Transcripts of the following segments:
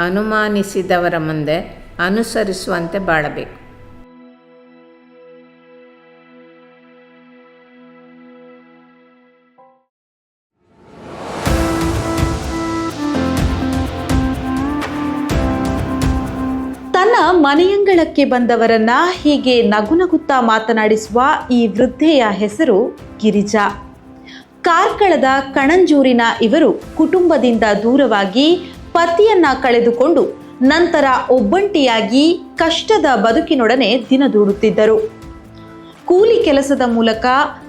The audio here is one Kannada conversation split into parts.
ಅನುಮಾನಿಸಿದವರ ಮುಂದೆ ಅನುಸರಿಸುವಂತೆ ಬಾಳಬೇಕು. ಮನೆಯಂಗಳಕ್ಕೆ ಬಂದವರನ್ನ ಹೀಗೆ ನಗುನಗುತ್ತಾ ಮಾತನಾಡಿಸುವ ಈ ವೃದ್ಧೆಯ ಹೆಸರು ಗಿರಿಜಾ. ಕಾರ್ಕಳದ ಕಣಂಜೂರಿನ ಇವರು ಕುಟುಂಬದಿಂದ ದೂರವಾಗಿ ಪತಿಯನ್ನ ಕಳೆದುಕೊಂಡು ನಂತರ ಒಬ್ಬಂಟಿಯಾಗಿ ಕಷ್ಟದ ಬದುಕಿನೊಡನೆ ದಿನ ದೂಡುತ್ತಿದ್ದರು. ಕೂಲಿ ಕೆಲಸದ ಮೂಲಕ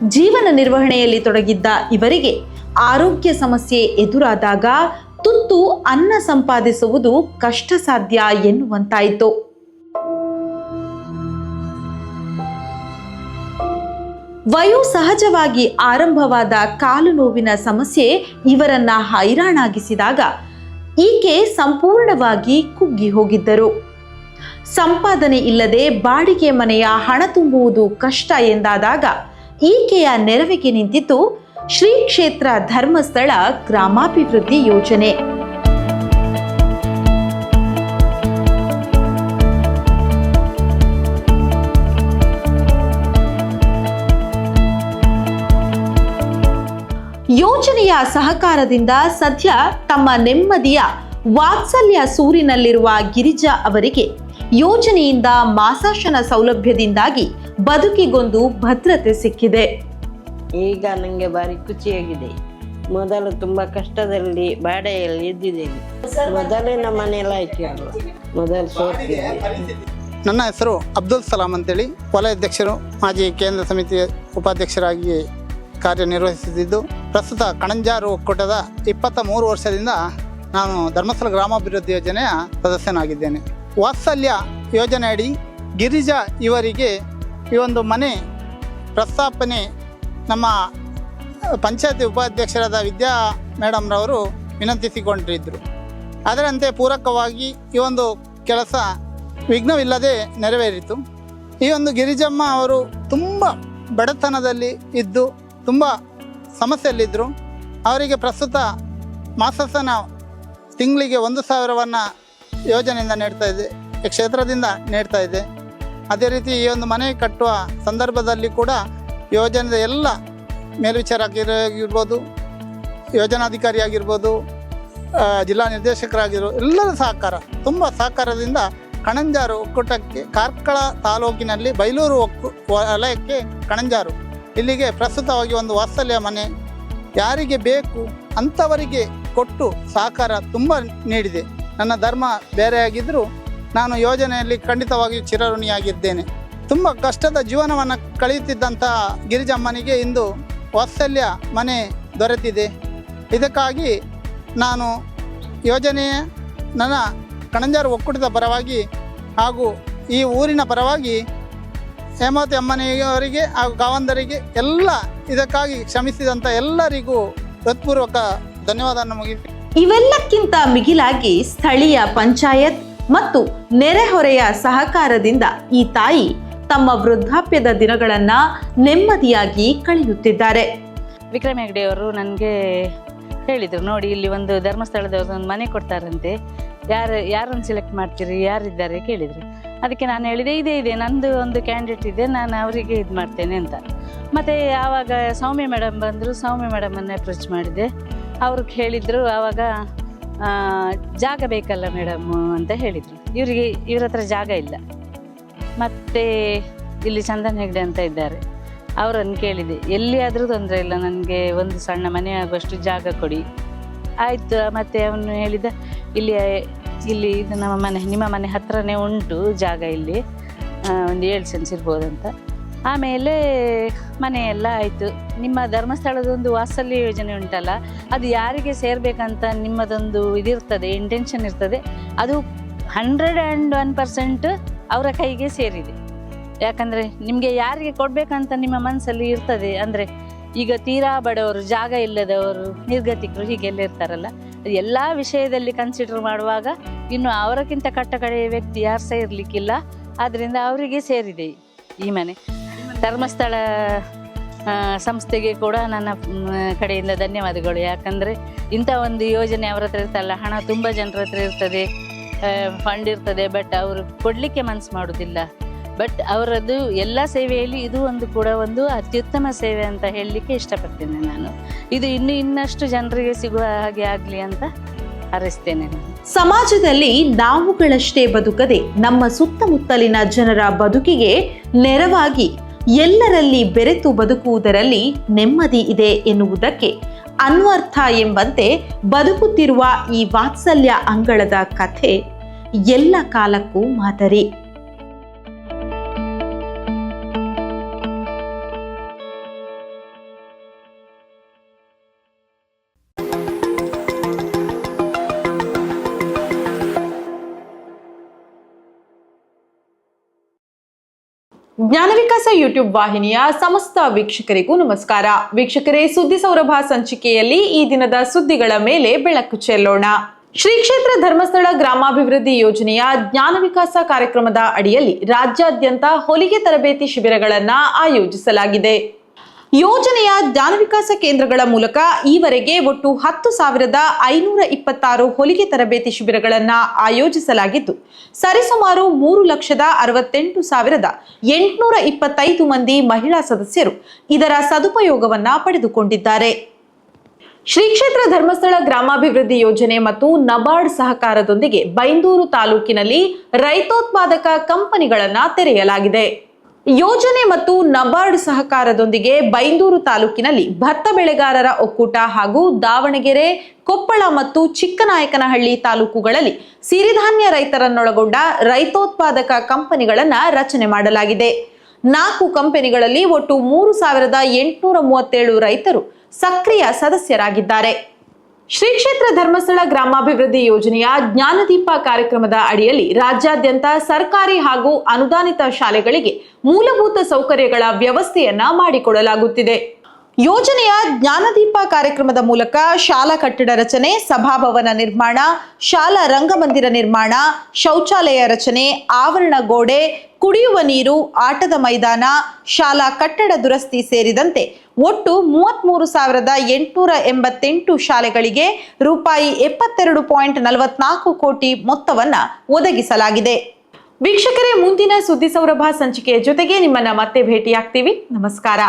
ಜೀವನ ನಿರ್ವಹಣೆಯಲ್ಲಿ ತೊಡಗಿದ್ದ ಇವರಿಗೆ ಆರೋಗ್ಯ ಸಮಸ್ಯೆ ಎದುರಾದಾಗ ತುತ್ತು ಅನ್ನ ಸಂಪಾದಿಸುವುದು ಕಷ್ಟ ಸಾಧ್ಯ ಎನ್ನುವಂತಾಯಿತು. ವಯೋ ಸಹಜವಾಗಿ ಆರಂಭವಾದ ಕಾಲು ನೋವಿನ ಸಮಸ್ಯೆ ಇವರನ್ನ ಹೈರಾಣಾಗಿಸಿದಾಗ ಈಕೆ ಸಂಪೂರ್ಣವಾಗಿ ಕುಗ್ಗಿ ಹೋಗಿದ್ದರು. ಸಂಪಾದನೆ ಇಲ್ಲದೆ ಬಾಡಿಗೆ ಮನೆಯ ಹಣ ತುಂಬುವುದು ಕಷ್ಟ ಎಂದಾದಾಗ ಈಕೆಯ ನೆರವಿಗೆ ನಿಂತಿತು ಶ್ರೀ ಕ್ಷೇತ್ರ ಧರ್ಮಸ್ಥಳ ಗ್ರಾಮಾಭಿವೃದ್ಧಿ ಯೋಜನೆ. ಯೋಜನೆಯ ಸಹಕಾರದಿಂದ ಸದ್ಯ ತಮ್ಮ ನೆಮ್ಮದಿಯ ವಾತ್ಸಲ್ಯ ಸೂರಿನಲ್ಲಿರುವ ಗಿರಿಜಾ ಅವರಿಗೆ ಯೋಜನೆಯಿಂದ ಮಾಸಾಶನ ಸೌಲಭ್ಯದಿಂದಾಗಿ ಬದುಕಿಗೊಂದು ಭದ್ರತೆ ಸಿಕ್ಕಿದೆ. ಈಗ ನನಗೆ ಭಾರಿ ಖುಷಿಯಾಗಿದೆ. ಮೊದಲು ತುಂಬಾ ಕಷ್ಟದಲ್ಲಿ ಬಾಡೆಯಲ್ಲಿ ಇದ್ದಿದ್ದೇನೆ. ನಮ್ಮ ಮನೆಯಲ್ಲ ಆಯ್ತು ಮೊದಲು ಸೋತಿದ್ದೆ. ನನ್ನ ಹೆಸರು ಅಬ್ದುಲ್ ಸಲಾಂ ಅಂತೇಳಿ ವಲಯಾಧ್ಯಕ್ಷರು ಮಾಜಿ ಕೇಂದ್ರ ಸಮಿತಿ ಉಪಾಧ್ಯಕ್ಷರಾಗಿ ಕಾರ್ಯನಿರ್ವಹಿಸುತ್ತಿದ್ದು ಪ್ರಸ್ತುತ ಕಣಂಜಾರು ಒಕ್ಕೂಟದ ಇಪ್ಪತ್ತ ಮೂರು ವರ್ಷದಿಂದ ನಾನು ಧರ್ಮಸ್ಥಳ ಗ್ರಾಮಾಭಿವೃದ್ಧಿ ಯೋಜನೆಯ ಸದಸ್ಯನಾಗಿದ್ದೇನೆ. ವಾತ್ಸಲ್ಯ ಯೋಜನೆ ಅಡಿ ಗಿರಿಜಾ ಇವರಿಗೆ ಈ ಒಂದು ಮನೆ ಪ್ರಸ್ತಾಪನೆ ನಮ್ಮ ಪಂಚಾಯತಿ ಉಪಾಧ್ಯಕ್ಷರಾದ ವಿದ್ಯಾ ಮೇಡಮ್ರವರು ವಿನಂತಿಸಿಕೊಂಡಿದ್ದರು ಅದರಂತೆ ಪೂರಕವಾಗಿ ಈ ಒಂದು ಕೆಲಸ ವಿಘ್ನವಿಲ್ಲದೆ ನೆರವೇರಿತು. ಈ ಒಂದು ಗಿರಿಜಮ್ಮ ಅವರು ತುಂಬ ಬಡತನದಲ್ಲಿ ಇದ್ದು ತುಂಬ ಸಮಸ್ಯೆಯಲ್ಲಿದ್ದರು ಅವರಿಗೆ ಪ್ರಸ್ತುತ ಮಾಸಸನ ತಿಂಗಳಿಗೆ ಒಂದು ಸಾವಿರವನ್ನು ಯೋಜನೆಯಿಂದ ನೀಡ್ತಾ ಇದೆ, ಕ್ಷೇತ್ರದಿಂದ ನೀಡ್ತಾ ಇದೆ. ಅದೇ ರೀತಿ ಈ ಒಂದು ಮನೆ ಕಟ್ಟುವ ಸಂದರ್ಭದಲ್ಲಿ ಕೂಡ ಯೋಜನೆದ ಎಲ್ಲ ಮೇಲ್ವಿಚಾರಕರಾಗಿರ್ಬೋದು ಯೋಜನಾಧಿಕಾರಿ ಆಗಿರ್ಬೋದು ಜಿಲ್ಲಾ ನಿರ್ದೇಶಕರಾಗಿರೋ ಎಲ್ಲರ ಸಹಕಾರ, ತುಂಬ ಸಹಕಾರದಿಂದ ಕಣಂಜಾರು ಒಕ್ಕೂಟಕ್ಕೆ ಕಾರ್ಕಳ ತಾಲೂಕಿನಲ್ಲಿ ಬೈಲೂರು ಒಕ್ಕು ವಲಯಕ್ಕೆ ಕಣಂಜಾರು ಇಲ್ಲಿಗೆ ಪ್ರಸ್ತುತವಾಗಿ ಒಂದು ವಾತ್ಸಲ್ಯ ಮನೆ. ಯಾರಿಗೆ ಬೇಕು ಅಂಥವರಿಗೆ ಕೊಟ್ಟು ಸಹಕಾರ ತುಂಬ ನೀಡಿದೆ. ನನ್ನ ಧರ್ಮ ಬೇರೆಯಾಗಿದ್ದರೂ ನಾನು ಯೋಜನೆಯಲ್ಲಿ ಖಂಡಿತವಾಗಿಯೂ ಚಿರಋಣಿಯಾಗಿದ್ದೇನೆ. ತುಂಬ ಕಷ್ಟದ ಜೀವನವನ್ನು ಕಳೆಯುತ್ತಿದ್ದಂತಹ ಗಿರಿಜಮ್ಮನಿಗೆ ಇಂದು ವಾತ್ಸಲ್ಯ ಮನೆ ದೊರೆತಿದೆ. ಇದಕ್ಕಾಗಿ ನಾನು ಯೋಜನೆಯ ನನ್ನ ಕಣಂಜಾರು ಒಕ್ಕೂಟದ ಪರವಾಗಿ ಹಾಗೂ ಈ ಊರಿನ ಪರವಾಗಿ ಹೇಮಾವತಿ ಅಮ್ಮನಿಯವರಿಗೆ ಹಾಗೂ ಗಾವಂದರಿಗೆ ಎಲ್ಲ ಇದಕ್ಕಾಗಿ ಶ್ರಮಿಸಿದಂಥ ಎಲ್ಲರಿಗೂ ಹೃತ್ಪೂರ್ವಕ ಧನ್ಯವಾದ ಮುಗಿಸಿ ಇವೆಲ್ಲಕ್ಕಿಂತ ಮಿಗಿಲಾಗಿ ಸ್ಥಳೀಯ ಪಂಚಾಯತ್ ಮತ್ತು ನೆರೆಹೊರೆಯ ಸಹಕಾರದಿಂದ ಈ ತಾಯಿ ತಮ್ಮ ವೃದ್ಧಾಪ್ಯದ ದಿನಗಳನ್ನ ನೆಮ್ಮದಿಯಾಗಿ ಕಳೆಯುತ್ತಿದ್ದಾರೆ. ವಿಕ್ರಮ್ ಹೆಗ್ಡೆಯವರು ನನಗೆ ಹೇಳಿದರು ನೋಡಿ ಇಲ್ಲಿ ಒಂದು ಧರ್ಮಸ್ಥಳದವ್ರದ್ದು ಒಂದು ಮನೆ ಕೊಡ್ತಾರಂತೆ. ಯಾರು, ಯಾರನ್ನು ಸೆಲೆಕ್ಟ್ ಮಾಡ್ತೀರಿ, ಯಾರಿದ್ದಾರೆ ಕೇಳಿದರು. ಅದಕ್ಕೆ ನಾನು ಹೇಳಿದೆ, ಇದೇ, ಇದೆ, ನಂದು ಒಂದು ಕ್ಯಾಂಡಿಡೇಟ್ ಇದೆ, ನಾನು ಅವರಿಗೆ ಇದು ಮಾಡ್ತೇನೆ ಅಂತ. ಮತ್ತು ಆವಾಗ ಸೌಮ್ಯ ಮೇಡಮ್ ಬಂದರು, ಸೌಮ್ಯ ಮೇಡಮನ್ನು ಅಪ್ರೋಚ್ ಮಾಡಿದೆ. ಅವ್ರಿಗೆ ಹೇಳಿದರು, ಆವಾಗ ಜಾಗ ಬೇಕಲ್ಲ ಮೇಡಮ್ ಅಂತ ಹೇಳಿದರು. ಇವರಿಗೆ, ಇವ್ರ ಹತ್ರ ಜಾಗ ಇಲ್ಲ. ಮತ್ತು ಇಲ್ಲಿ ಚಂದನ್ ಹೆಗ್ಡೆ ಅಂತ ಇದ್ದಾರೆ. ಅವರನ್ನು ಕೇಳಿದೆ. ಎಲ್ಲಿಯಾದರೂ ತೊಂದರೆ ಇಲ್ಲ, ನನಗೆ ಒಂದು ಸಣ್ಣ ಮನೆ ಆಗುವಷ್ಟು ಜಾಗ ಕೊಡಿ. ಆಯಿತು, ಮತ್ತು ಅವನು ಹೇಳಿದ, ಇಲ್ಲಿ ಇಲ್ಲಿ ಇದು ನಮ್ಮ ಮನೆ, ನಿಮ್ಮ ಮನೆ ಹತ್ರನೇ ಉಂಟು ಜಾಗ ಇಲ್ಲಿ. ಒಂದು ಏಳು ಸೆನ್ಸ್ ಇರ್ಬೋದಂತ. ಆಮೇಲೆ ಮನೆಯೆಲ್ಲ ಆಯಿತು. ನಿಮ್ಮ ಧರ್ಮಸ್ಥಳದೊಂದು ವಾತ್ಸಲ್ಯ ಯೋಜನೆ ಉಂಟಲ್ಲ, ಅದು ಯಾರಿಗೆ ಸೇರಬೇಕಂತ ನಿಮ್ಮದೊಂದು ಇದಿರ್ತದೆ ಇಂಟೆನ್ಷನ್ ಇರ್ತದೆ. ಅದು ಹಂಡ್ರೆಡ್ ಆ್ಯಂಡ್ ಒನ್ ಪರ್ಸೆಂಟ್ ಅವರ ಕೈಗೆ ಸೇರಿದೆ. ಯಾಕಂದರೆ ನಿಮಗೆ ಯಾರಿಗೆ ಕೊಡಬೇಕಂತ ನಿಮ್ಮ ಮನಸ್ಸಲ್ಲಿ ಇರ್ತದೆ. ಅಂದರೆ ಈಗ ತೀರಾ ಬಡವರು, ಜಾಗ ಇಲ್ಲದವರು, ನಿರ್ಗತಿಕರು ಹೀಗೆಲ್ಲ ಇರ್ತಾರಲ್ಲ. ಎಲ್ಲ ವಿಷಯದಲ್ಲಿ ಕನ್ಸಿಡರ್ ಮಾಡುವಾಗ ಇನ್ನು ಅವರಕ್ಕಿಂತ ಕಟ್ಟ ಕಡೆಯ ವ್ಯಕ್ತಿ ಯಾರು ಸಹ ಇರಲಿಕ್ಕಿಲ್ಲ. ಆದ್ದರಿಂದ ಅವರಿಗೆ ಸೇರಿದೆ ಈ ಮನೆ. ಧರ್ಮಸ್ಥಳ ಸಂಸ್ಥೆಗೆ ಕೂಡ ನನ್ನ ಕಡೆಯಿಂದ ಧನ್ಯವಾದಗಳು. ಯಾಕಂದರೆ ಇಂಥ ಒಂದು ಯೋಜನೆ ಅವರ ಹತ್ರ ಇರ್ತಲ್ಲ, ಹಣ ತುಂಬ ಜನರ ಹತ್ರ ಇರ್ತದೆ ಫಂಡ್ ಇರ್ತದೆ ಬಟ್ ಅವರು ಕೊಡಲಿಕ್ಕೆ ಮನಸ್ಸು ಮಾಡೋದಿಲ್ಲ. ಬಟ್ ಅವರದು ಎಲ್ಲ ಸೇವೆಯಲ್ಲಿ ಇದು ಒಂದು ಕೂಡ ಒಂದು ಅತ್ಯುತ್ತಮ ಸೇವೆ ಅಂತ ಹೇಳಲಿಕ್ಕೆ ಇಷ್ಟಪಡ್ತೇನೆ ನಾನು. ಇದು ಇನ್ನು ಇನ್ನಷ್ಟು ಜನರಿಗೆ ಸಿಗುವ ಹಾಗೆ ಆಗಲಿ ಅಂತ ಹರಿಸ್ತೇನೆ ಸಮಾಜದಲ್ಲಿ ನಾವುಗಳಷ್ಟೇ ಬದುಕದೆ ನಮ್ಮ ಸುತ್ತಮುತ್ತಲಿನ ಜನರ ಬದುಕಿಗೆ ನೆರವಾಗಿ ಎಲ್ಲರಲ್ಲಿ ಬೆರೆತು ಬದುಕುವುದರಲ್ಲಿ ನೆಮ್ಮದಿ ಇದೆ ಎನ್ನುವುದಕ್ಕೆ ಅನ್ವರ್ಥ ಎಂಬಂತೆ ಬದುಕುತ್ತಿರುವ ಈ ವಾತ್ಸಲ್ಯ ಅಂಗಳದ ಕಥೆ ಎಲ್ಲ ಕಾಲಕ್ಕೂ ಮಾದರಿ. ಜ್ಞಾನ ವಿಕಾಸ ಯೂಟ್ಯೂಬ್ ವಾಹಿನಿಯ ಸಮಸ್ತ ವೀಕ್ಷಕರಿಗೂ ನಮಸ್ಕಾರ. ವೀಕ್ಷಕರೇ, ಸುದ್ದಿ ಸೌರಭ ಸಂಚಿಕೆಯಲ್ಲಿ ಈ ದಿನದ ಸುದ್ದಿಗಳ ಮೇಲೆ ಬೆಳಕು ಚೆಲ್ಲೋಣ. ಶ್ರೀ ಕ್ಷೇತ್ರ ಧರ್ಮಸ್ಥಳ ಗ್ರಾಮಾಭಿವೃದ್ಧಿ ಯೋಜನೆಯ ಜ್ಞಾನ ವಿಕಾಸ ಕಾರ್ಯಕ್ರಮದ ಅಡಿಯಲ್ಲಿ ರಾಜ್ಯಾದ್ಯಂತ ಹೊಲಿಗೆ ತರಬೇತಿ ಶಿಬಿರಗಳನ್ನು ಆಯೋಜಿಸಲಾಗಿದೆ. ಯೋಜನೆಯ ಜ್ಞಾನ ವಿಕಾಸ ಕೇಂದ್ರಗಳ ಮೂಲಕ ಈವರೆಗೆ ಒಟ್ಟು ಹತ್ತು ಸಾವಿರದ ಐನೂರ ಇಪ್ಪತ್ತಾರು ಹೊಲಿಗೆ ತರಬೇತಿ ಶಿಬಿರಗಳನ್ನು ಆಯೋಜಿಸಲಾಗಿದ್ದು, ಸರಿಸುಮಾರು ಮೂರು ಲಕ್ಷದ ಅರವತ್ತೆಂಟು ಸಾವಿರದ ಎಂಟುನೂರ ಇಪ್ಪತ್ತೈದು ಮಂದಿ ಮಹಿಳಾ ಸದಸ್ಯರು ಇದರ ಸದುಪಯೋಗವನ್ನ ಪಡೆದುಕೊಂಡಿದ್ದಾರೆ. ಶ್ರೀ ಕ್ಷೇತ್ರ ಧರ್ಮಸ್ಥಳ ಗ್ರಾಮಾಭಿವೃದ್ಧಿ ಯೋಜನೆ ಮತ್ತು ನಬಾರ್ಡ್ ಸಹಕಾರದೊಂದಿಗೆ ಬೈಂದೂರು ತಾಲೂಕಿನಲ್ಲಿ ರೈತೋತ್ಪಾದಕ ಕಂಪನಿಗಳನ್ನು ತೆರೆಯಲಾಗಿದೆ. ಯೋಜನೆ ಮತ್ತು ನಬಾರ್ಡ್ ಸಹಕಾರದೊಂದಿಗೆ ಬೈಂದೂರು ತಾಲೂಕಿನಲ್ಲಿ ಭತ್ತ ಬೆಳೆಗಾರರ ಒಕ್ಕೂಟ ಹಾಗೂ ದಾವಣಗೆರೆ, ಕೊಪ್ಪಳ ಮತ್ತು ಚಿಕ್ಕನಾಯಕನಹಳ್ಳಿ ತಾಲೂಕುಗಳಲ್ಲಿ ಸಿರಿಧಾನ್ಯ ರೈತರನ್ನೊಳಗೊಂಡ ರೈತೋತ್ಪಾದಕ ಕಂಪನಿಗಳನ್ನು ರಚನೆ ಮಾಡಲಾಗಿದೆ. ನಾಲ್ಕು ಕಂಪನಿಗಳಲ್ಲಿ ಒಟ್ಟು ಮೂರು ಸಾವಿರದ ಎಂಟುನೂರ ಮೂವತ್ತೇಳು ರೈತರು ಸಕ್ರಿಯ ಸದಸ್ಯರಾಗಿದ್ದಾರೆ. ಶ್ರೀ ಕ್ಷೇತ್ರ ಧರ್ಮಸ್ಥಳ ಗ್ರಾಮಾಭಿವೃದ್ಧಿ ಯೋಜನೆಯ ಜ್ಞಾನದೀಪ ಕಾರ್ಯಕ್ರಮದ ಅಡಿಯಲ್ಲಿ ರಾಜ್ಯಾದ್ಯಂತ ಸರ್ಕಾರಿ ಹಾಗೂ ಅನುದಾನಿತ ಶಾಲೆಗಳಿಗೆ ಮೂಲಭೂತ ಸೌಕರ್ಯಗಳ ವ್ಯವಸ್ಥೆಯನ್ನ ಮಾಡಿಕೊಡಲಾಗುತ್ತಿದೆ. ಯೋಜನೆಯ ಜ್ಞಾನದೀಪ ಕಾರ್ಯಕ್ರಮದ ಮೂಲಕ ಶಾಲಾ ಕಟ್ಟಡ ರಚನೆ, ಸಭಾಭವನ ನಿರ್ಮಾಣ, ಶಾಲಾ ರಂಗಮಂದಿರ ನಿರ್ಮಾಣ, ಶೌಚಾಲಯ ರಚನೆ, ಆವರಣ ಗೋಡೆ, ಕುಡಿಯುವ ನೀರು, ಆಟದ ಮೈದಾನ, ಶಾಲಾ ಕಟ್ಟಡ ದುರಸ್ತಿ ಸೇರಿದಂತೆ ಒಟ್ಟು ಮೂವತ್ಮೂರು ಸಾವಿರದ ಎಂಟುನೂರ ಎಂಬತ್ತೆಂಟು ಶಾಲೆಗಳಿಗೆ ರೂಪಾಯಿ ಎಪ್ಪತ್ತೆರಡು ಪಾಯಿಂಟ್ ನಲವತ್ನಾಲ್ಕು ಕೋಟಿ ಮೊತ್ತವನ್ನು ಒದಗಿಸಲಾಗಿದೆ. ವೀಕ್ಷಕರೇ, ಮುಂದಿನ ಸುದ್ದಿ ಸೌರಭ ಸಂಚಿಕೆಯ ಜೊತೆಗೆ ನಿಮ್ಮನ್ನ ಮತ್ತೆ ಭೇಟಿಯಾಗ್ತೀವಿ. ನಮಸ್ಕಾರ.